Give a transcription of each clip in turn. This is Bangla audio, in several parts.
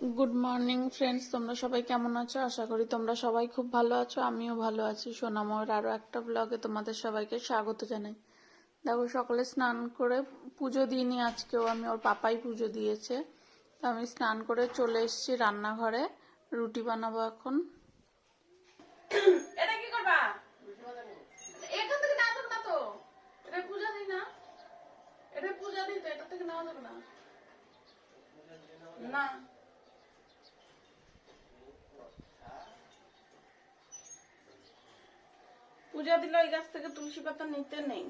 গুড মর্নিং ফ্রেন্ডস তোমরা সবাই কেমন আছো? আশা করি তোমরা সবাই খুব ভালো আছো, আমিও ভালো আছি। সোনাময়ের আরও একটা ব্লগে তোমাদের সবাইকে স্বাগত জানাই। দেখো, সকালে স্নান করে পুজো দিইনি আজকেও, আমি ওর পাপাই পুজো দিয়েছে। তো আমি স্নান করে চলে এসেছি রান্নাঘরে, রুটি বানাবো এখন। না। পূজা দিলে ওই গাছ থেকে তুলসী পাতা নিতে নেই।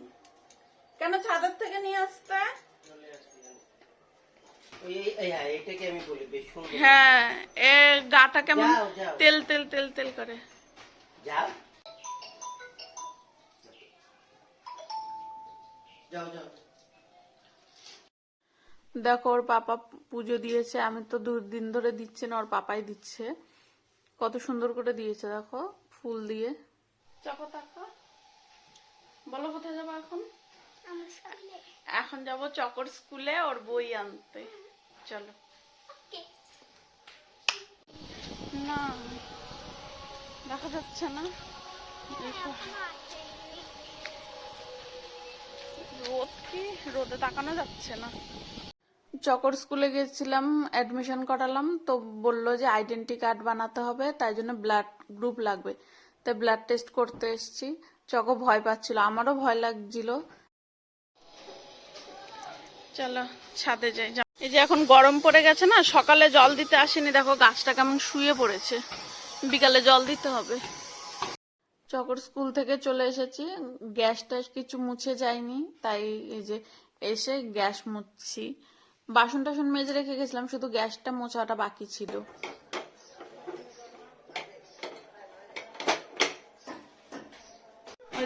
কেন ছাদের থেকে নিয়ে আসতে? হ্যাঁ হ্যাঁ এ গাটা কেমন। তেল তেল তেল তেল করে। যাও। যাও যাও। দেখো ওর পাপা পুজো দিয়েছে। আমি তো দুদিন ধরে দিচ্ছে না ওর পাপাই দিচ্ছে। কত সুন্দর করে দিয়েছে দেখো ফুল দিয়ে। চকো তাকো বলো কোথায় যাব এখন? এখন যাব চকর স্কুলে ওর বই আনতে। চলো। না দেখা যাচ্ছে না। রোদ কি? রোদে তাকানো যাচ্ছে না। চকর স্কুলে গেছিলাম অ্যাডমিশন করালাম তো বলল যে আইডেন্টি কার্ড বানাতে হবে তাই জন্য ব্লাড গ্রুপ লাগবে। তাই ব্লাড টেস্ট করতে এসেছি। চকো ভয় পাচ্ছিল, আমারও ভয় লাগছিল। চলো ছাদে যাই। এই যে এখন গরম পড়ে গেছে না, সকালে জল দিতে আসেনি। দেখো গাছটা কেমন শুয়ে পড়েছে। বিকালে জল দিতে হবে। চকর স্কুল থেকে চলে এসেছি। গ্যাস ট্যাস কিছু মুছে যায়নি, তাই এই যে এসে গ্যাস মুছছি। বাসন টাসন মেজে রেখে গেছিলাম, শুধু গ্যাসটা মোছাটা বাকি ছিল।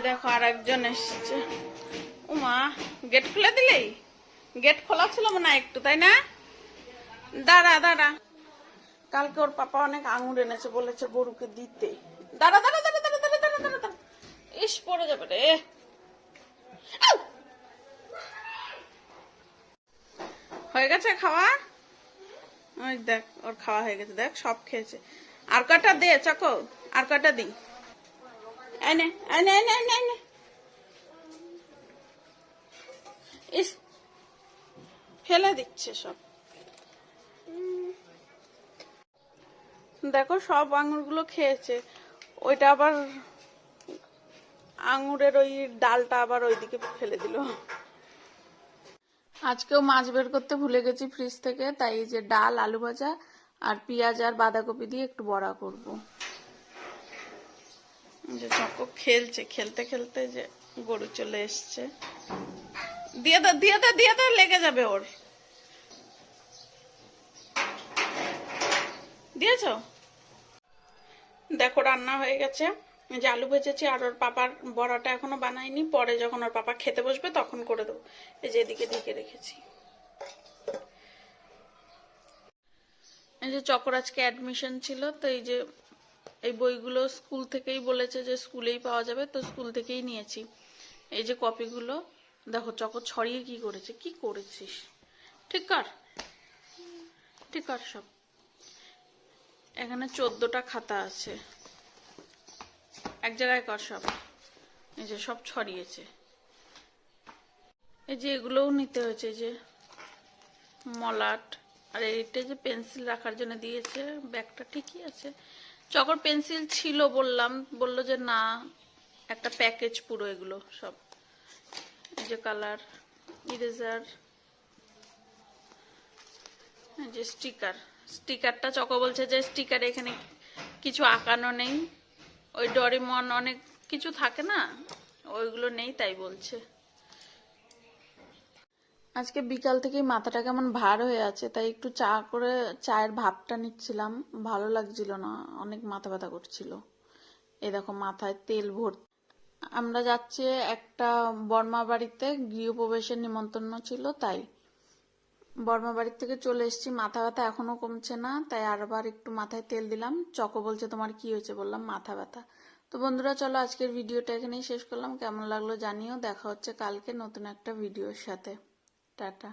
দেখো আর একজন এসছে। উমা গেট খুলে দিলেই গেট খোলা ছিল মনে একটু, তাই না? দাঁড়া দাঁড়া। কালকে ওর পাপা অনেক আঙুর এনেছে, বলেছে গরুকে দিতে। দাঁড়া দাঁড়া দাঁড়া দাঁড়া দাঁড়া দাঁড়া দাঁড়া দাঁড়া। ইস, পড়ে যাবে রে। হয়ে গেছে খাওয়া? ওই দেখ, ওর খাওয়া হয়ে গেছে। দেখ, সব খেয়েছে। আর কটা দে, চকো, আর কটা দি এনে এনে এনে এনে এনে ইস, ফেলে দিচ্ছে সব। দেখো সব আঙুরগুলো খেয়েছে। ওইটা আবার আঙুরের ওই ডালটা আবার ওইদিকে ফেলে দিল। আজকেও মাছ বের করতে ভুলে গেছি ফ্রিজ থেকে, তাই যে ডাল, আলু ভাজা আর পেঁয়াজ আর বাঁধাকপি দিয়ে একটু বড়া করব। যে চকো খেলছে, খেলতে খেলতে যে গরু চলে এসছে। দিয়ে দাও দিয়ে দিয়ে লেগে যাবে ওর। দিয়েছ? দেখো, রান্না হয়ে গেছে। যে আলু ভেজেছি আর ওর পাপার বড়াটা এখনও বানাইনি পরে যখন ওর পাপা খেতে বসবে তখন করে দেবো। এই যে এদিকে ঢেকে রেখেছি। এই যে চকর আজকে অ্যাডমিশন ছিল, তো এই যে এই বইগুলো স্কুল থেকেই বলেছে যে স্কুলেই পাওয়া যাবে, তো স্কুল থেকেই নিয়েছি। এই যে কপিগুলো, দেখো চকর ছড়িয়ে কি করেছে? কি করেছিস? ঠিক কর। ঠিক কর সব। এখানে চোদ্দটা খাতা আছে। এক জায়গায় কর সব। এই যে সব ছড়িয়েছে। এই যে এগুলোও নিতে হয়েছে যে মলাট, আর এইটা যে পেন্সিল রাখার জন্য দিয়েছে, ব্যাগটা ঠিকই আছে। চকর পেন্সিল ছিল বললাম, বলল যে না, একটা প্যাকেজ পুরো এগুলো সব। এই যে কালার, ইরেজার যে স্টিকার। স্টিকারটা চকো বলছে যে স্টিকার এখানে কিছু আঁকানো নেই। ওই ডরিমন অনেক কিছু থাকে না, ওইগুলো নেই তাই বলছে। আজকে বিকাল থেকে মাথাটা কেমন ভার হয়ে আছে, তাই একটু চা করে চায়ের ভাবটা নিচ্ছিলাম। ভালো লাগছিল না, অনেক মাথা ব্যথা করছিল। এই দেখো, মাথায় তেল ভর আমরা যাচ্ছি একটা বর্মা বাড়িতে, গৃহপ্রবেশের নিমন্ত্রণ ছিল তাই। বর্মা বাড়ির থেকে চলে এসেছি, মাথা ব্যথা এখনও কমছে না, তাই আরবার একটু মাথায় তেল দিলাম। চকো বলছে, তোমার কি হয়েছে? বললাম, মাথা ব্যথা। তো বন্ধুরা, চলো আজকের ভিডিওটা এখানেই শেষ করলাম। কেমন লাগল জানিও, দেখা হচ্ছে কালকে নতুন একটা ভিডিওর সাথে। টাটা।